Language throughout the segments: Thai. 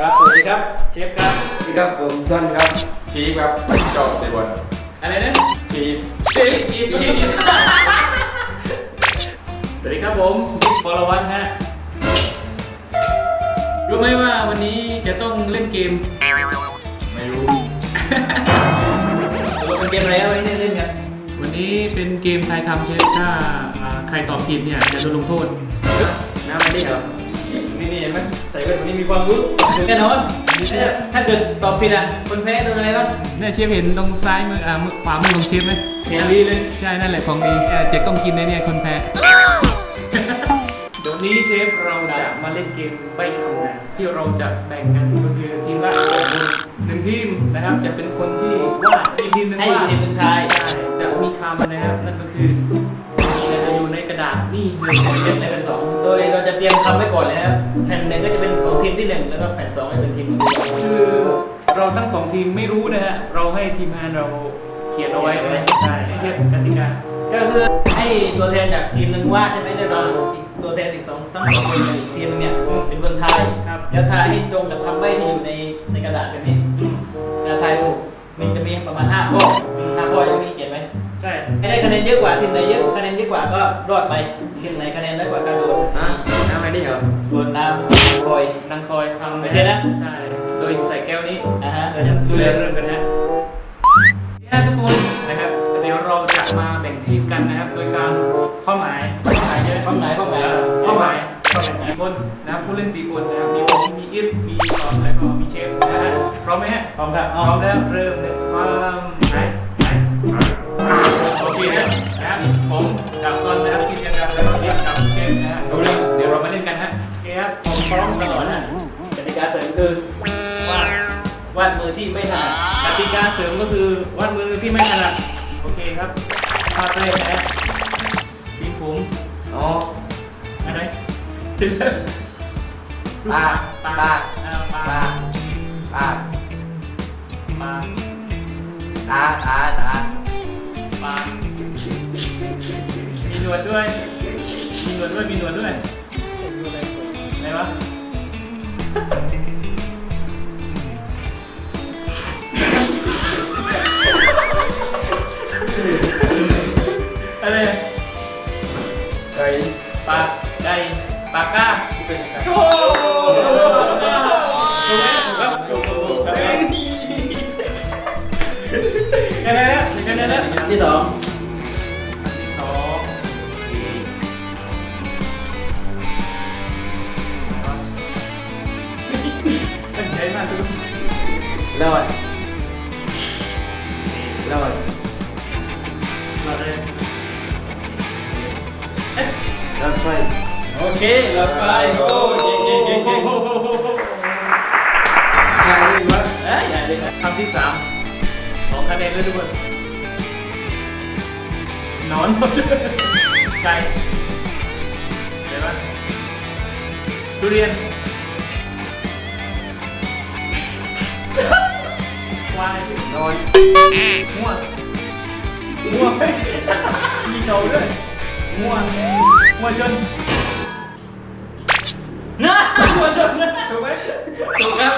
ครับสวัสดีครับเชฟครับสวัสดีครับผมซันครับชีฟครับจอบเตะบอลอะไรนะชีฟเชฟอีฟชีฟสวัสดีครับผมบิ๊กบอลวัตฮะรู้ไหมว่าวันนี้จะต้องเล่นเกม ไม่รู้ตกลงเป็นเกมอะไรเอาไว้เล่นกันวันนี้เป็นเกมทายคำเชฟถ้าอ่าใครตอบผิดเนี่ยจะโดนลงโทษน้ำอะไรนี่เหรอนี่นี่เห็นไหม ใส่แว่นวันนี้มีความรู้แน่นอนถ้าเกิดตอบผิดอะคนแพ้โดนอะไรบ้างเนี่ยเชฟเห็นตรงซ้ายมืออ่ามือขวามือของเชฟไหมเฮียรีเลยใช่นั่นแหละของดีเอ่อเจะต้องกินนะเนี่ยคนแพ้เดี๋ยวนี้เชฟเราจะมาเล่นเกมใบคำนะที่เราจะแบ่งกันก็คือทีมละสองคนหนึ่งทีมนะครับจะเป็นคนที่วาดอีกทีมหนึงให้วาดอีกทีมหนึ่งทายใช่จะมีคำนะครับนั่นก็คือจะอยู่ในก ระดาษนี่เลยเป็นแต่ละสองโดยเราจะเตรียมคำไว้ก่อนเลยนะครับแผ่นหนึ่งก็จะเป็นของทีมที่หนึ่งแล้วก็แผ่นสองก็จะเป็นทีมของทีมสองคือเราทั้งสองทีมไม่รู้นะฮะ เราให้ทีมงานเราเขียนเอาไว้นะใช่เทียบกติกาก็คือให้ตัวแทนจากทีมหนึ่งวาดใช่ไหมแล้วเราอีกตัวแทนอีกสองทั้งสองคนในอีกทีมหนึงเนี่ยเป็นคนทายครับแล้วทายให้ตรงกับคำใบ้ที่อยู่ในในกระดาษแบบนี้อืมถ้าทายถูกมันจะมีประมาณห้าข้อ เยอะกว่าทีมไหนเยอะคะแนนเยอะกว่าก็รอดไปทีมไหนคะแนนน้อยกว่าก็โดนฮะน้ำอะไรนี่เหรอโดนน้ำคอยนางคอยทำโอเคนะใช่โดยใส่แก้วนี้อ่าฮะเราจะดูเรื่องกันนะนี่ฮะทุกคนนะครับเดี๋ยวเราจะมาแบ่งทีมกันนะครับ โดยการข้อหมายข้อหมายเยอะข้อหมายข้อหมายข้อหมายข้อหมายสี่คนนะครับผู้เล่นสี่คนนะครับมีผมมีอิฟมีตอมแล้วก็มีเชฟนะฮะพร้อมไหมฮะพร้อมครับพร้อมแล้วเริ่มเลยความไหนไห เสริมก็คือวาดมือที่ไม่ถนัดโอเคครับภาพแรกนะทีมผมอ๋ออะไรปากปากปากอ่าปาปากกปากปากตาตาตาปากมีหนวดด้วยมีหนวดด้วยมีหนวดด้วยอะไรวะ อะไรไก่ปากไก่ปากก้าเป็นไก่โอ้โหถูกไหมถูกครับถูกถูกถูกครับคะแนนนะคะแนนนะอันที่สอง โอเคเราไปโอ้เก่งเก่งเก่งเก่งงานนี้วะเอ้ยอย่าเลยครับคำที่สามสองคะแนนเลยทุกคนนอนหมดไก่เห็นไหมทุเรียนควายนอนม่วงม่วงมีเขาด้วยม่วงม่วงชน นะหัวจนนะถูกไหมถูกครับ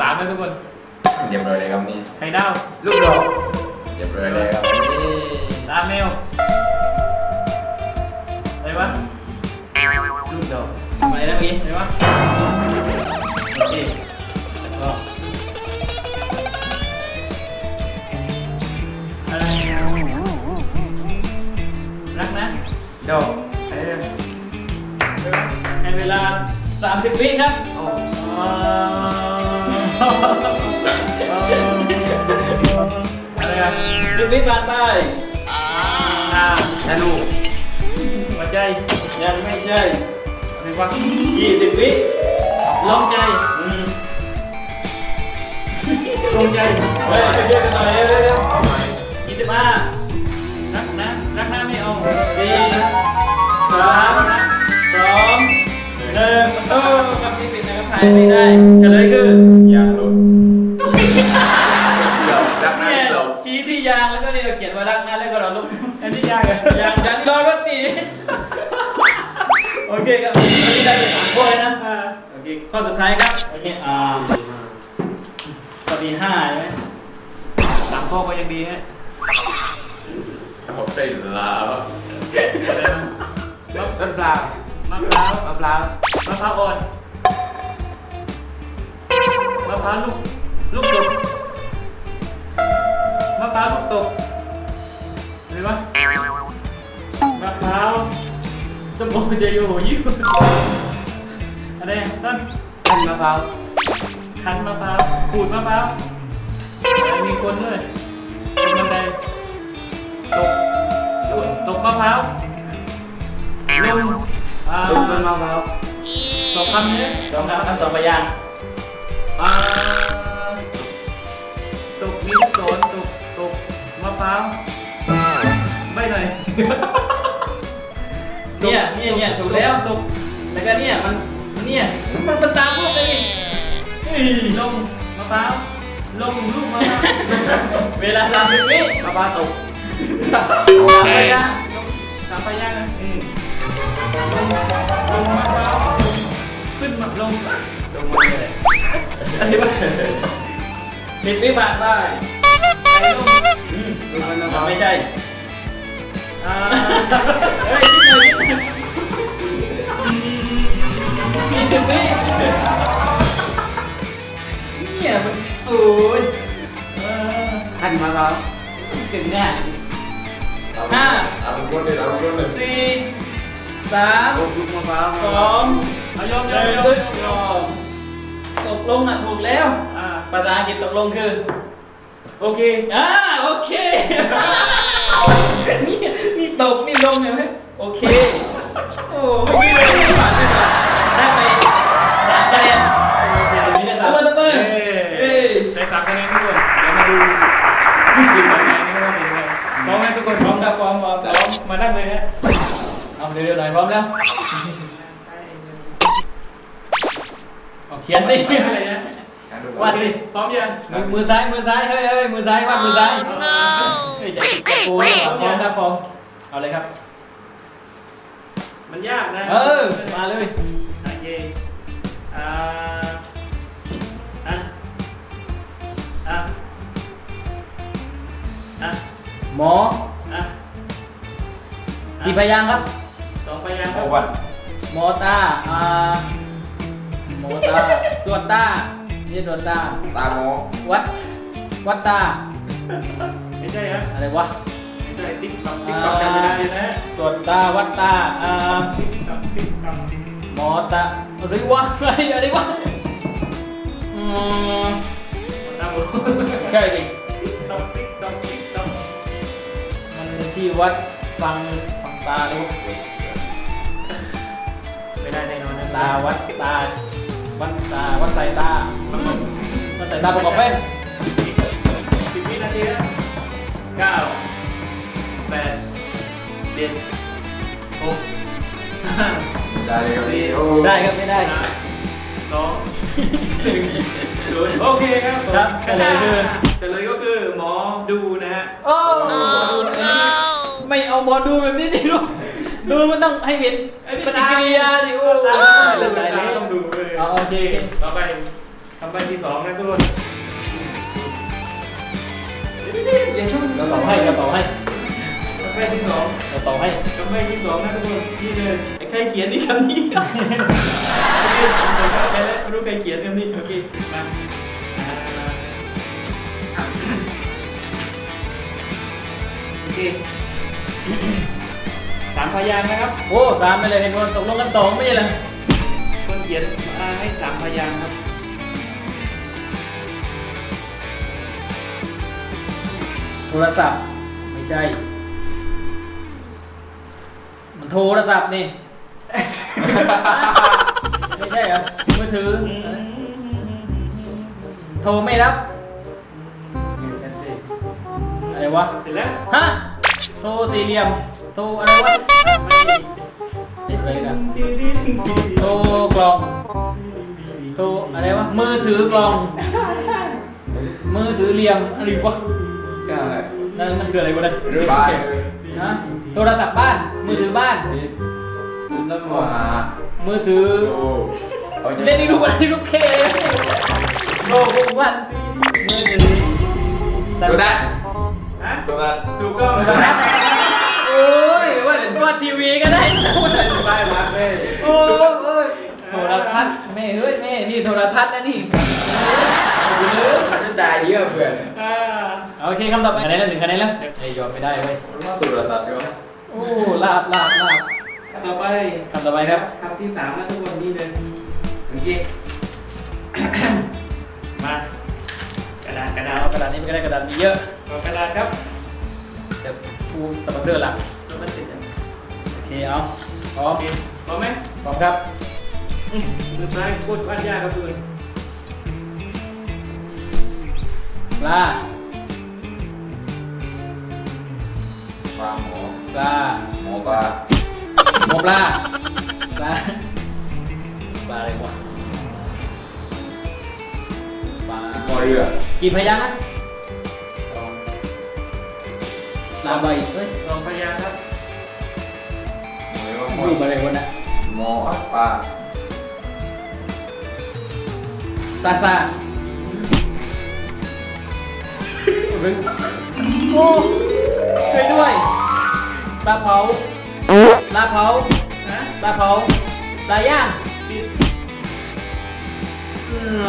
สามนะทุกคนเรียบร้อยเลยครับนี่ไข่ดาวลูกดอกเรียบร้อยเลยครับนี่ลาเมลอะไรวะลูกดอกไปแล้วเมื่อกี้อะไรวะโอเคแล้วก็อะไรรักนะดอกอะไรนะ ให้เวลา 30 วิครับโอ้อ๋อะไรอะ10วิผ่านไปอ่านาลูกหัวใจยังไม่ใช่อะไรวะ20วิลองใจอืมลงใจเฮ้ยเยอะกันหน่อยเร็วๆยี่สิบห้ารักนะรักนะไม่เอาสี่ามสองหนึ่งโอ้คำที่ผิดนะครับทายไม่ได้เฉลยคือยางรถเดี๋ยวรักนะเนี่ยเราชี้ที่ยางแล้วก็นี่เราเขียนว่ารักนะแล้วก็เราลุกอันนี้ยากอะยางยางรอรถตีโอเคครับวันนี้ได้ไปสามข้อข้อสุดท้ายครับอันนี้อ่าข้อที่ห้าใช่ไหมสามข้อก็ยังดีฮะผมเป็นลาว มะพร้าวมะพร้าวมะพร้าวมะพร้าวอ่อนมะพร้าวลูกลูกตกมะพร้าวลูกตกอะไรวะมะพร้าวสมบูรณ์จะอยู่ยิ่งอะไรต้นอันมะพร้าวคั้นมะพร้าวขูดมะพร้าวมีคนด้วยตกบันไดตกตกมะพร้าว ลงอ่าตุ้มต้นมะพร้าวสองคำนี้สองคำคำสองพยางค์อ่าตกมีลูกศรตกตกมะพร้าวไม่หน่อยเนี่ยเนี่ยเนี่ยถูกแล้วตกแล้วก็เนี่ยมันเนี่ยมันเป็นตามพวกกันนี่เฮ้ยลงมะพร้าวลงลูกมะพร้าวเวลาสามสิบวิมะพร้าวตกสามพยางค์ลงสามพยางค์นะอืม ลงลงมะพร้าวขึ้นมาลงลงมาเลยอะไรวะสิบวิผ่านไปไปลงอืมลงมะพร้าวไม่ใช่อ่าเฮ้ยนิดหน่อยนิดหน่อยมีสิบวิเนี่ยมันโอ้ยเออขั้นมะพร้าวเก่งง่ายห้าเอาเป็นคนเลยเอาเป็นคนเลยสี่ สามตกลูกมะพร้าวสองเอายอมหยอมนึ่งยอมตึ๊ดยอมตกลงน่ะถูกแล้ว อ่า ภาษาอังกฤษตกลงคือ โอเค อ่า โอเค นี่ นี่ตก นี่ลงเห็นไหมโอเค โอ้ไม่มีเลยไม่ผ่านเลยว่ะได้ไปสามคะแนนโอเคนี่ได้สามตบมือเอ้เอ้ยได้สามคะแนนทุกคนเดี๋ยวมาดูวิธีต่อไปนะครับว่าเป็นยังไงพร้อมไหมทุกคนพร้อมครับพร้อมพร้อมพร้อมมานั่งเลยฮะ เอาเร็วๆหน่อยพร้อมแล้วเอาเขียนสิอะไรนะวาดสิพร้อมยังมือมือซ้ายมือซ้ายเฮ้ยเฮ้ยมือซ้ายวาดมือซ้ายเฮ้ยจะจะโกนเหรอพร้อมครับพร้อมเอาเลยครับ มันยากนะเออมาเลยโอเคอ่าอะอะอะหมออะกี่พยางค์ครับส องพยางค์ครับวัดหมอตาอ่าหมอตาตรวจตานี่ตรวจตาตาหมอวัด วัดตา ไม่ใช่ฮะอะไรวะไม่ใช่ติ๊กต๊อกติ๊กต๊อกจำไม่ได้นะตรวจตาวัดตาอ่าติ๊กต๊อกติ๊กต๊อกติ๊กหมอตาอะไรวะอะไรอะไรวะอืมต๊อกใช่ดิ ติ๊กต๊อกติ๊กต๊อกติ๊กต๊อกมันที่วัดฟังฟังตาหรือวะ ตาวัดตาวัดตาวัดสายตาวัดสายตาประกอบเป็นสิบวินาทีนะเก้าแปดเจ็ดหกห้าได้เลยครับพี่โอ้ได้ครับไม่ได้สามสองหนึ่งศูนย์โอเคครับผมครับเฉลยคือเฉลยก็คือหมอดูนะฮะโอ้ไม่เอาบอลดูแบบนี้ดิลูก ดูมันต้องให้เห็นปฏิกิริยาดิโอ้ยตาตายเลยต้องดูเลยเอโอเคต่อไปคำใบที่สองนะทุกคนยังช่วยเราต่อให้เราต่อให้คำใบที่สองเราต่อให้คำใบที่สองนะทุกคนนี่เลยใครเขียนนี่คำนี้โอเคผมเข้าใจแล้วไม่รู้ใครเขียนคำนี้โอเคมาโอเคามพยางค์นะครับ โอ้สามไปเลยเห็นว่าตกลงกันสองไม่ใช่เหรอคนเขียนมาให้สามพยางค์ครับโทรศัพท์ไม่ใช่ มันโทรศัพท์นี่ ไม่ใช่เหรอมือถือโทรไม่รับอะไรวะเสร็จแล้วฮะโทรสี่เหลี่ยม โทรอะไรวะอะไรนะโทรกล่องโทรอะไรวะมือถือกล่อง มือถือเหลี่ยมอะไรวะก็นั่นนั่นคืออะไรวะเนี่ยบายนะโทรศัพท์บ้าน มือถือบ้านน้ำหวามือถือโอ้เล่นนี่ลูกอะไรลูกเคเลยโลกวันมือถือตัวนั้นฮะตัวนั้นถูกต้อง รทัศน์แม่เฮ้ยแม่นี่โทรทัศน์นะนี่มันจะตายเยอะเพื่อนอ่าโอเคคำต่อไปคะแนนแล้วหนึ่งคะแนนแล้วไอ้ยอมไม่ได้เว้ยว่าตัวตัดเยอะโอ้ลาบลาบลาบต่อไปคำต่อไปครับคำที่สามแล้วทุกคนนี่เลยโอเคมากระดาษกระดาษเอากระดาษนี้มันก็ได้กระดาษมีเยอะเอากระดาษครับเดี๋ยวกูสมัครเดือหลักแล้วมันติดอะโอเคเอาพร้อโอมเคพร้อมไหมพร้อมครับอื มือซ้ายโคตรวาดยากครับคุณปลาปลาหมอปลาหมอปลาหมอปลาปลาปลาอะไรวะปลาหมอเรือกี่พยางค์นะลาใบเฮ้ยสองพยางค์ครับหมออะไรวะนะหมอปลา ปลาซาโอ้ช่วยด้วยปลาเผาปลาเผานะปลาเผาปลาย่างปิดอืม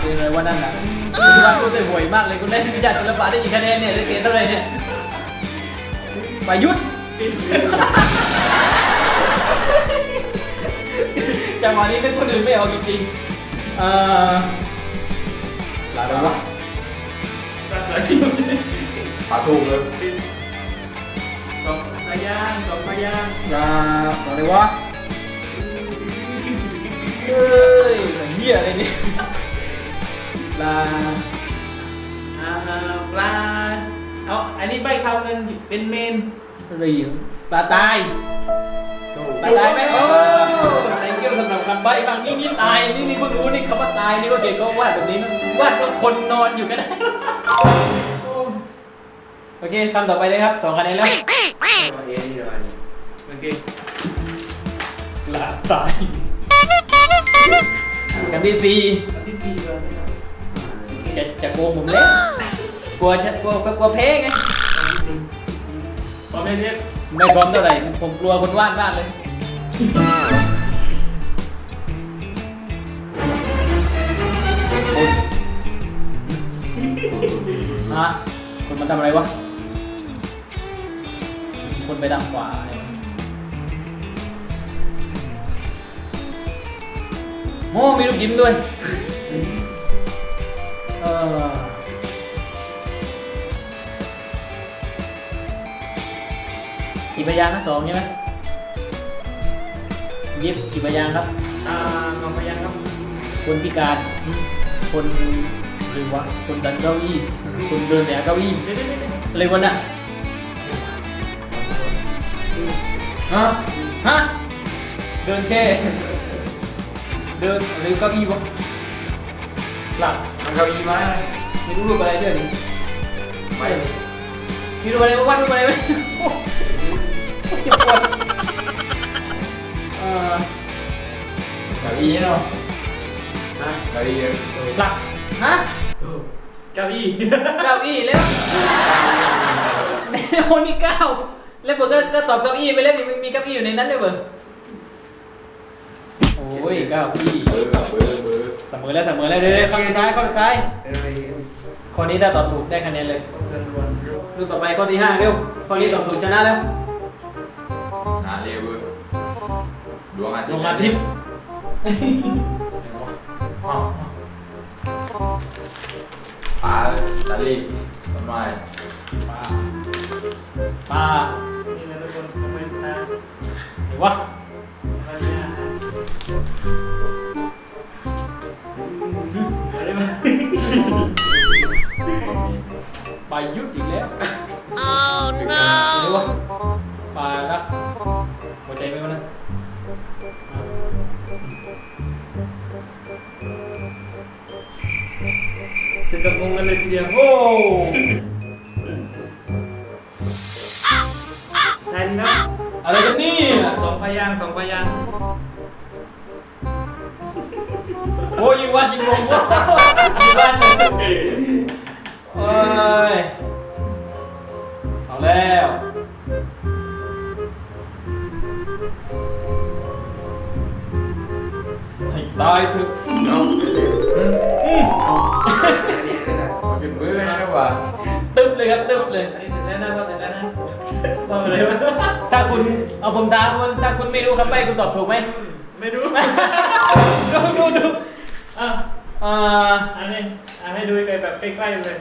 เป็นอะไรวะนั่นน่ะคุณว่าคุณได้ห่วยมากเลยคุณได้วิจารณ์ศิลปะได้กี่คะแนนเนี่ยได้เกรดเท่าไหร่เนี่ยประยุทธ์ปิดจังหวะนี้นึกคนอื่นไม่ออกจริงๆ เอ่อปลาอะไรวะภาษาที่เราจะปลาถูกเลยปิดสองพยางค์สองพยางค์ปลาปลาอะไรวะเฮ้ยเหี้ยอะไรเนี่ยปลาอ่าปลาเอาอันนี้ใบคำกันเป็นเมนอะไรอะปลาตาย ใบ้บางนี่นี่ตายนี่นี่เพิ่งรู้นี่คำว่าตายนี่ก็เก่งก็วาดแบบนี้นะวาดว่าคนนอนอยู่ก็ได้โอเคคำต่อไปเลยครับสองคะแนนแล้วมาเอ็นนี่อะไรนี่โอเคปลาตายคำที่สี่อันที่สี่เลยนะครับจะจะโกงผมแล้วกลัวจะกลัวกลัวแพ้ไงอันที่สี่พร้อมไหมเรียบไม่พร้อมเท่าไหร่ผมกลัวคนวาดมากเลย ฮะคนมันทำอะไรวะ คนไปดังขวาอะไรวะโอ้มีลูกยิ้มด้วย เออกี่พยางค์นะสองใช่ไหมยิบกี่พยางค์ครับ อ่าสองพยางค์ครับ คนพิการ คนหรือวะคนดันเก้าอี้ คนเดินแหนเก้าอี้เดี๋ยวเดี๋ยวเดี๋ยวอะไรวะน่ะฮะฮะเดินแช่เดินหรือเก้าอี้วะหลับมันเก้าอี้ไม้ไม่รู้รูปอะไรด้วยนี่ไม่มีรูปอะไรบ้างวาดรูปอะไรไหมโอ้โหเจ็บปวดเอ่อเก้าอี้เนาะฮะเก้าอี้หลับฮะ เก้าอี้เก้าอี้แล้วโอ้นี่เก้าแล้วเบิร์ก็ก็ตอบเก้าอี้ไปแล้วนี่มีเก้าอี้อยู่ในนั้นด้วยเบิร์โอ้ยเก้าอี้เบอร์เบอร์เบอร์เสมอแล้วเสมอแล้วเดี๋ยวๆข้อสุดท้ายข้อสุดท้ายเดี๋ยวไปข้อนี้ถ้าตอบถูกได้คะแนนเลยเดินวนรูปต่อไปข้อที่ห้าเร็วข้อนี้ตอบถูกชนะแล้วหาเร็วเว้ยดวงอาทิลตย์งอาทิตย์อ้าว ปลาตะลีต้นไม้ปลาปลานี่นะทุกคนทำไมตาไหนวะพยางค์อะไรมาปลายุดอีกแล้ว กับงงกันเลยทีเดียวโอ้แทนครับ อะไรกันนี่สองพยางค์สองพยางค์อ้ยยิงวัดยิงลงวะยิงวัดโอ้ยเอาแล้ว ตายเถอะเอาเป็นมือนะดีกว่าตึ๊บเลยครับตึ๊บเลยอันนี้เสร็จแล้วนะพอเสร็จแล้วนะว่าอะไรวถ้าคุณเอาผมถามคุณถ้าคุณไม่รู้คำใบ้คุณตอบถูกไหมไม่รู้ดูดูดูอะอ่าอันนี้อะให้ดูไปแบบใกล้ๆเลย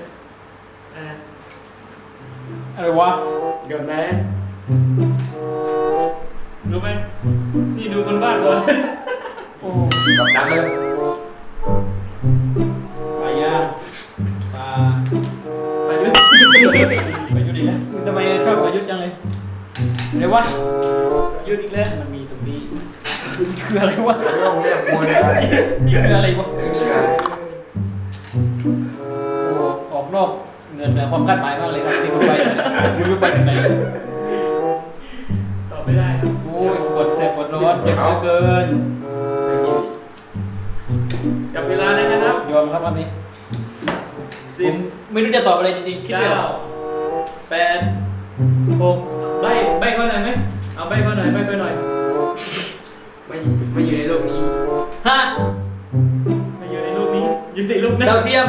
อะอะไรวะเดี๋ยวนรู้ไหมนี่ดูคนบ้านก่อน โอ้กับดักเลยปลาย่าปลาไปดูประยุทธอีกแล้วทำไมชอบประยุทธจังเลยเดี๋ยววะหยุดอีกแล้วมันมีตรงนี้คืออะไรวะรื่องเรียกมวยอะไรนี่คืออะไรวะนี่ไงโอ้ออกนอกเงินเหนือความคาดหมายมากเลยครับที่คุณไปไม่รู้ไปถึงไหนตอบไม่ได้ครับโอ้ยปวดแสบปวดร้อนเจ็บเหลือเกิน จับเวลาได้นะครับยอมครับวันนี้ผสิมไม่รู้จะตอบอะไรจริงๆคิดไม่อเก้าอกแปดหกใบใบก็หน่อยไหมเอาใบก็หน่อยใบก็หน่อยไม่ไม่อยู่ในโลกนี้ห้ามาอยู่ในรูปนี้อยู่ในรูปนั้นดาวเทียม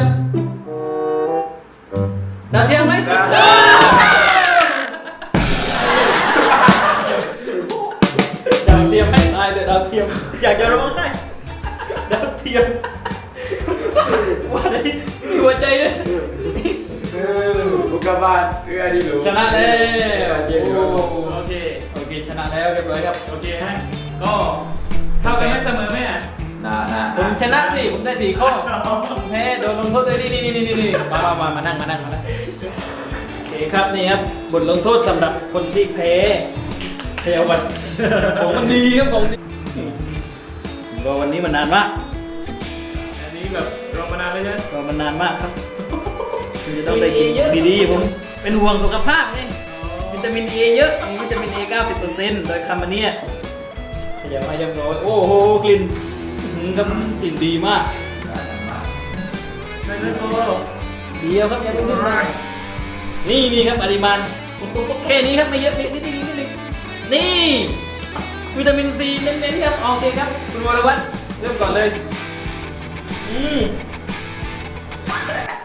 ดาวเทียมไหมดาวเทียมให้ตายเลยดาวเทียมอยากจะร้องไห้ดาวเที ยมว่าอะไรมีหัวใจด้วยเออบุกกาบาลเรือดีหรูชนะแล้วเย้ดีโอ้โอเค โอเค ชนะแล้วเรียบร้อยครับโอเคฮะก็เท่ากันไหมเสมอไหมอะนะนะผมชนะสิ ผมได้สี่ข้อแพ้โดนลงโทษเลยนี่นี่นี่นี่นี่มามามามานั่งมานั่งมานั่งโอเคครับนี่ครับบทลงโทษสำหรับคนที่แพ้เทววันของมันดีครับของดีรอวันนี้มันนานมากอันนี้ แบบรอมานานแล้วใช่ไหมรอมันนานมากครับคุณจะต้องได้กินดีๆผมเป็นห่วงสุขภาพนี่วิตามินเอเยอะมีวิตามินเอ90%โดยคำมันเนี่ยขยับมายังร้อยโอ้โหกลิ่นอื้อหือครับกลิ่นดีมากไม่ไม่โตเดียวครับยังไม่ขึ้นมานี่นี่ครับปริมาณแค่นี้ครับไม่เยอะนิดนิดนิดนิดนิดนี่วิตามินซีเน้นๆครับโอเคครับคุณวรวัฒน์เริ่มก่อนเลย อืม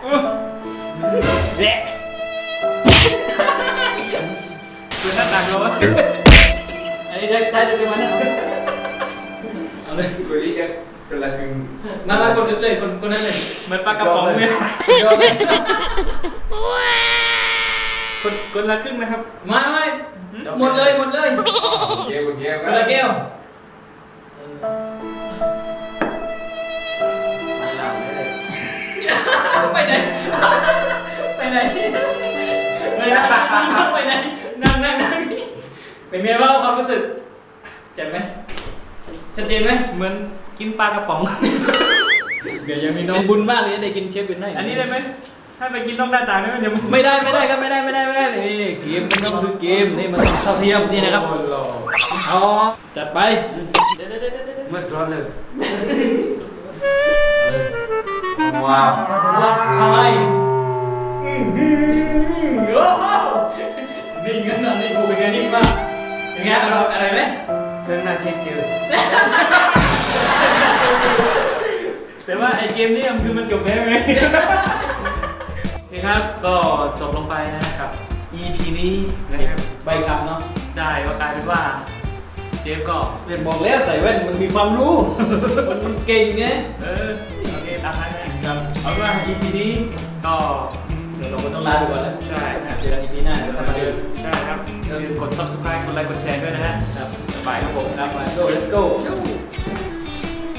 อื้อแย่คือหน้าตางเราอันนี้ได้ได้ได้ไหมเนี่ยเอาเลยคุยกันคนละครึ่งมามาคนอื่นเลยคนคนนั้นเลยเหมือนปลากระป๋องเลยคนคนละครึ่งนะครับมาไม่หมดเลยหมดเลยเกลียวเกลียวคนละแก้ว ไปไหนไปไหนไปไหนไปไหนนั่งนั่งนั่งนี่เป็นไงบ้างความรู้สึกเจ็บไหมชัดเจนไหมเหมือนกินปลากระป๋อง เดี๋ยวยังมีน้องบุญมากเลยได้กินเชฟเป็นได้อันนี้ได้ไหมถ้าไปกินนอกหน้าต่างนี่มันจะไม่ได้ไม่ได้ครับไม่ได้ไม่ได้ไม่ได้นี่เกมมันต้องคือเกมนี่มันต้องเท่าเทียมนี่นะครับคนรอเอาจัดไปเมื่อสอนเลย ว้าวรับเข้าไปอื้อหือโอ้โหนิ่งกันนะนี่กูเป็นไงนิ่งมากเป็นไงอร่อยอะไรไหมเครื่องหน้าเช็คเจอแต่ว่าไอเกมนี้มันคือมันจบแล้วไงโอเคครับก็จบลงไปนะครับ EP นี้นะครับใบคำเนาะใช่ก็กลายเป็นว่าเชฟก็เรียนบอกแล้วใส่แว่นมันมีความรู้ มันเก่งไงเออโอเคตามนั้นนะครับ เอาเป็นว่า EP นี้ก็เดี๋ยวเราก็ต้องลาดูก่อนแล้วใช่นะเจอกัน EP หน้าเดี๋ยวทำมาเจอใช่ครับอย่าลืมกด subscribe กดไลค์กดแชร์ด้วยนะฮะครับสบายครับผมครับไป go let's go